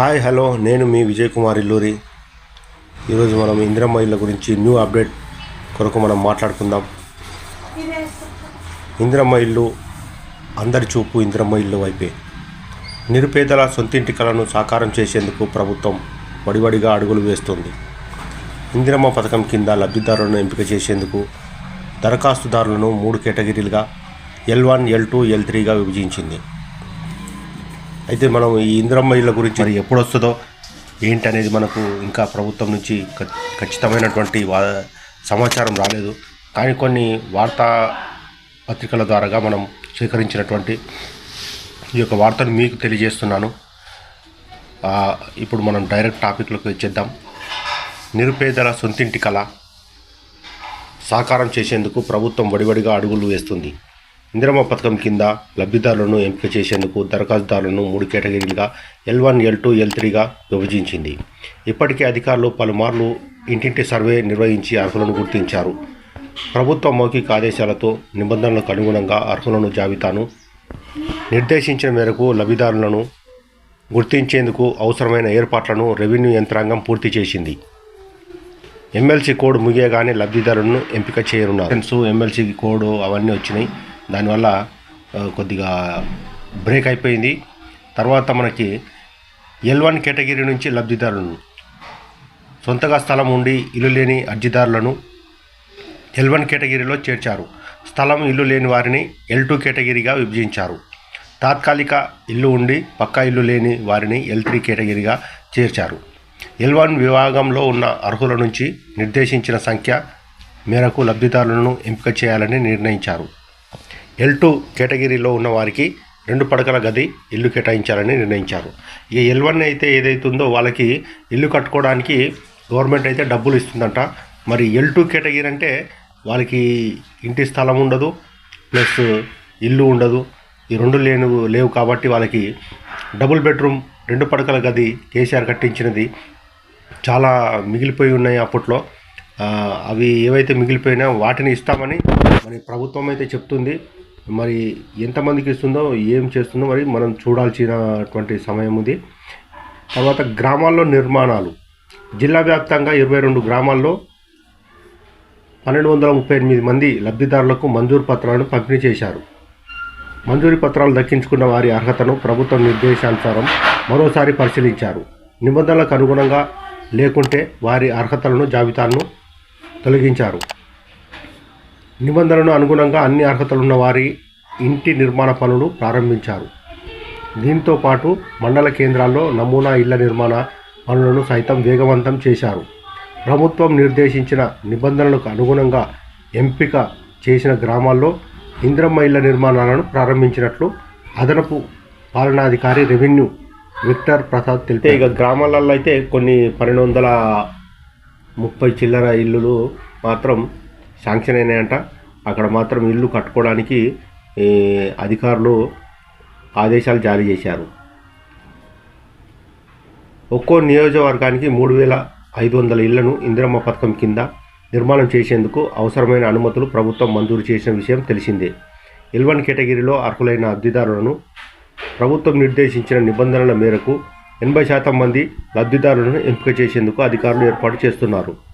Hi hello. నేను మీ విజయ్ కుమార్ ఇల్లూరి. ఈరోజు మనం ఇందిరమ్మ ఇళ్ళ గురించి న్యూ అప్డేట్ కొరకు మనం మాట్లాడుకుందాం. ఇందిరమ్మ ఇల్లు అందరి చూపు ఇందిరమ్మ ఇల్లు వైపే. నిరుపేదల సొంతింటి కలను సాకారం చేసేందుకు ప్రభుత్వం వడివడిగా అడుగులు వేస్తుంది. ఇందిరమ్మ పథకం కింద లబ్ధిదారులను ఎంపిక చేసేందుకు దరఖాస్తుదారులను మూడు కేటగిరీలుగా L one L two L త్రీగా విభజించింది. అయితే మనం ఈ ఇందిరమ్మ ఇళ్ళ గురించి మరి ఎప్పుడు వస్తుందో ఏంటి అనేది మనకు ఇంకా ప్రభుత్వం నుంచి ఖచ్చితమైనటువంటి వా సమాచారం రాలేదు. కానీ కొన్ని వార్తా పత్రికల ద్వారాగా మనం స్వీకరించినటువంటి ఈ యొక్క వార్తను మీకు తెలియజేస్తున్నాను. ఇప్పుడు మనం డైరెక్ట్ టాపిక్లోకి వచ్చేద్దాం. నిరుపేదల సొంతింటి కళ సాకారం చేసేందుకు ప్రభుత్వం వడివడిగా అడుగులు వేస్తుంది. ఇందిరమ్మ పథకం కింద లబ్ధిదారులను ఎంపిక చేసేందుకు దరఖాస్తుదారులను మూడు కేటగిరీలుగా L one L two L త్రీగా విభజించింది. ఇప్పటికే అధికారులు పలుమార్లు ఇంటింటి సర్వే నిర్వహించి అర్హులను గుర్తించారు. ప్రభుత్వ మౌఖిక ఆదేశాలతో నిబంధనలకు అనుగుణంగా అర్హులను జాబితాను నిర్దేశించిన మేరకు లబ్ధిదారులను గుర్తించేందుకు అవసరమైన ఏర్పాట్లను రెవెన్యూ యంత్రాంగం పూర్తి చేసింది. ఎమ్మెల్సీ కోడ్ ముగియగానే లబ్ధిదారులను ఎంపిక చేయనున్నారు. ఎమ్మెల్సీ కోడ్ అవన్నీ వచ్చినాయి. దానివల్ల కొద్దిగా బ్రేక్ అయిపోయింది. తర్వాత మనకి ఎల్ వన్ కేటగిరీ నుంచి లబ్ధిదారులను సొంతగా స్థలం ఉండి ఇల్లు లేని అర్జీదారులను ఎల్ వన్ కేటగిరీలో చేర్చారు. స్థలం ఇల్లు లేని వారిని ఎల్ టూ కేటగిరీగా విభజించారు. తాత్కాలిక ఇల్లు ఉండి పక్కా ఇల్లు లేని వారిని ఎల్ త్రీ కేటగిరీగా చేర్చారు. ఎల్ వన్ విభాగంలో ఉన్న అర్హుల నుంచి నిర్దేశించిన సంఖ్య మేరకు లబ్ధిదారులను ఎంపిక చేయాలని నిర్ణయించారు. ఎల్ టూ కేటగిరీలో ఉన్న వారికి రెండు పడకల గది ఇల్లు కేటాయించాలని నిర్ణయించారు. ఇక ఎల్ వన్ అయితే ఏదైతుందో వాళ్ళకి ఇల్లు కట్టుకోవడానికి గవర్నమెంట్ అయితే డబ్బులు ఇస్తుందంట. మరి ఎల్ టూ కేటగిరీ అంటే వాళ్ళకి ఇంటి స్థలం ఉండదు ప్లస్ ఇల్లు ఉండదు. ఈ రెండు లేను లేవు కాబట్టి వాళ్ళకి డబుల్ బెడ్రూమ్ రెండు పడకల గది కేసీఆర్ కట్టించినది చాలా మిగిలిపోయి ఉన్నాయి అప్పట్లో. అవి ఏవైతే మిగిలిపోయినా వాటిని ఇస్తామని మరి ప్రభుత్వం అయితే చెప్తుంది. మరి ఎంతమందికి ఇస్తుందో ఏం చేస్తుందో మరి మనం చూడాల్సినటువంటి సమయం ఉంది. తర్వాత గ్రామాల్లో నిర్మాణాలు. జిల్లా వ్యాప్తంగా ఇరవై రెండు గ్రామాల్లో పన్నెండు వందల ముప్పై ఎనిమిది మంది లబ్ధిదారులకు మంజూరు పత్రాలను పంపిణీ చేశారు. మంజూరీ పత్రాలు దక్కించుకున్న వారి అర్హతను ప్రభుత్వం నిర్దేశానుసారం మరోసారి పరిశీలించారు. నిబంధనలకు అనుగుణంగా లేకుంటే వారి అర్హతలను జాబితాను తొలగించారు. నిబంధనలను అనుగుణంగా అన్ని అర్హతలున్న వారి ఇంటి నిర్మాణ పనులు ప్రారంభించారు. దీంతో పాటు మండల కేంద్రాల్లో నమూనా ఇళ్ళ నిర్మాణ పనులను సైతం వేగవంతం చేశారు. ప్రభుత్వం నిర్దేశించిన నిబంధనలకు అనుగుణంగా ఎంపిక చేసిన గ్రామాల్లో ఇంద్రమ్మ ఇళ్ళ నిర్మాణాలను ప్రారంభించినట్లు అదనపు పాలనాధికారి రెవెన్యూ విక్టర్ ప్రసాద్ తెలిపే ఇక గ్రామాలలో అయితే కొన్ని పన్నెండు వందల ముప్పై చిల్లర ఇల్లులు మాత్రం శాంక్షన్ అయినాయంట అక్కడ మాత్రం ఇల్లు కట్టుకోవడానికి అధికారులు ఆదేశాలు జారీ చేశారు. ఒక్కో నియోజకవర్గానికి మూడు వేల ఐదు వందల ఇళ్ళను ఇందిరమ్మ పథకం కింద నిర్మాణం చేసేందుకు అవసరమైన అనుమతులు ప్రభుత్వం మంజూరు చేసిన విషయం తెలిసిందే. ఎల్వన్ కేటగిరీలో అర్హులైన లబ్ధిదారులను ప్రభుత్వం నిర్దేశించిన నిబంధనల మేరకు ఎనభై శాతం మంది లబ్ధిదారులను ఎంపిక చేసేందుకు అధికారులు ఏర్పాటు చేస్తున్నారు.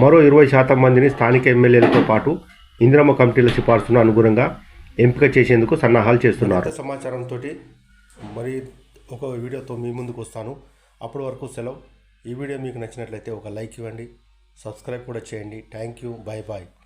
మరో ఇరవై శాతం మందిని స్థానిక ఎమ్మెల్యేలతో పాటు ఇందిరమ్మ కమిటీల సిఫార్సును అనుగుణంగా ఎంపిక చేసేందుకు సన్నాహాలు చేస్తున్నారు. సమాచారంతో మరి ఒక వీడియోతో మీ ముందుకు వస్తాను. అప్పటి వరకు సెలవు. ఈ వీడియో మీకు నచ్చినట్లయితే ఒక లైక్ ఇవ్వండి. సబ్స్క్రైబ్ కూడా చేయండి. Thank you. Bye bye